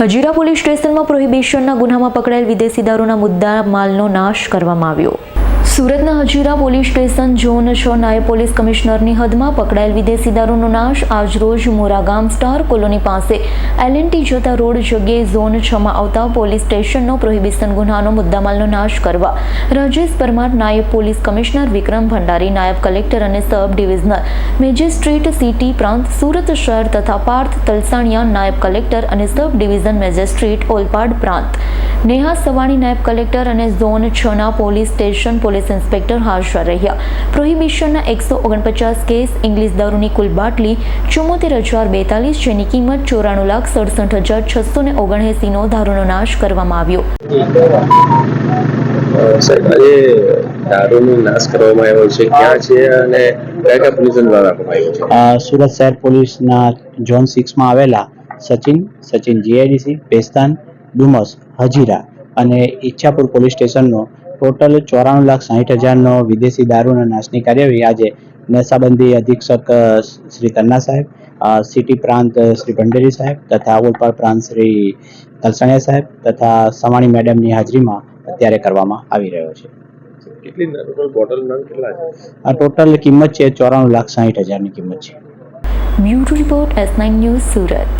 Hazira police સ્ટેશનમાં પ્રોહિબિશનના ગુનામાં પકડાયેલ વિદેશી દારૂના મુદ્દા માલનો નાશ કરવામાં આવ્યો. સુરતના હજીરા પોલીસ સ્ટેશન ઝોન છ નાયબ પોલીસ કમિશનરની હદમાં પકડાયેલ વિદેશી દારૂનો નાશ આજરોજ મોરાગામ સ્ટાર કોલોની પાસે. એલએનટી જતા રોડ જગ્યાએ ઝોન છમાં આવતા પોલીસ સ્ટેશનનો પ્રોહિબિશન ગુનાનો મુદ્દામાલનો નાશ કરવા. રાજેશ પરમાર નાયબ પોલીસ કમિશનર, વિક્રમ ભંડારી નાયબ કલેક્ટર અને સબ ડિવિઝનર. મેજિસ્ટ્રેટ સિટી પ્રાંત, સુરત શહેર તથા પાર્થ તલસાણિયા નાયબ કલેક્ટર અને સબ ડિવિઝન મેજિસ્ટ્રેટ ઓલપાડ પ્રાંત. નેહા સવાણી નાયબ કલેક્ટર અને ઝોન છના પોલીસ સ્ટેશન પોલીસ ઇન્સ્પેક્ટર હાજર રહ્યા પ્રોહિબિશનના એકસો ઓગણપચાસ કેસ ઇંગ્લિશ દારૂની કુલ બાટલી ચુમ્મોતેર હજાર બેતાલીસ જેની કિંમત ચોરાણું લાખ સડસઠ હજાર છસો ને ઓગણએંસીનો દારૂનો નાશ કરવામાં આવ્યો. સાહેબ આજે દારૂનો નાશ કરવામાં આવ્યો છે. ક્યાં છે અને કયા કયા પોલીસ દ્વારા આપવામાં આવ્યો છે? સુરત શહેર પોલીસના ઝોન સિક્સમાં આવેલા સચિન સચિન જીઆઈડીસી પેસ્તાન ડુમસ હજીરા અને ઈચ્છાપુર પોલીસ સ્ટેશનનો ટોટલ ચોરાણું લાખ સાહીઠ હજારનો વિદેશી દારૂના નાશની કાર્યવાહી આજે નશાબંધી અધિક્ષક શ્રી તન્ના સાહેબ સિટી પ્રાંત શ્રી ભંડેરી સાહેબ તથા ઓલપાડ પ્રાંત શ્રી તલસાણિયા સાહેબ તથા સવાણી મેડમની હાજરીમાં અત્યારે કરવામાં આવી રહ્યો છે. કેટલી ટોટલ બોટલ નંગ કેટલા છે? આ ટોટલ કિંમત છે ચોરાણું લાખ સાહીઠ હજારની કિંમત છે. Bureau report S nine news Surat.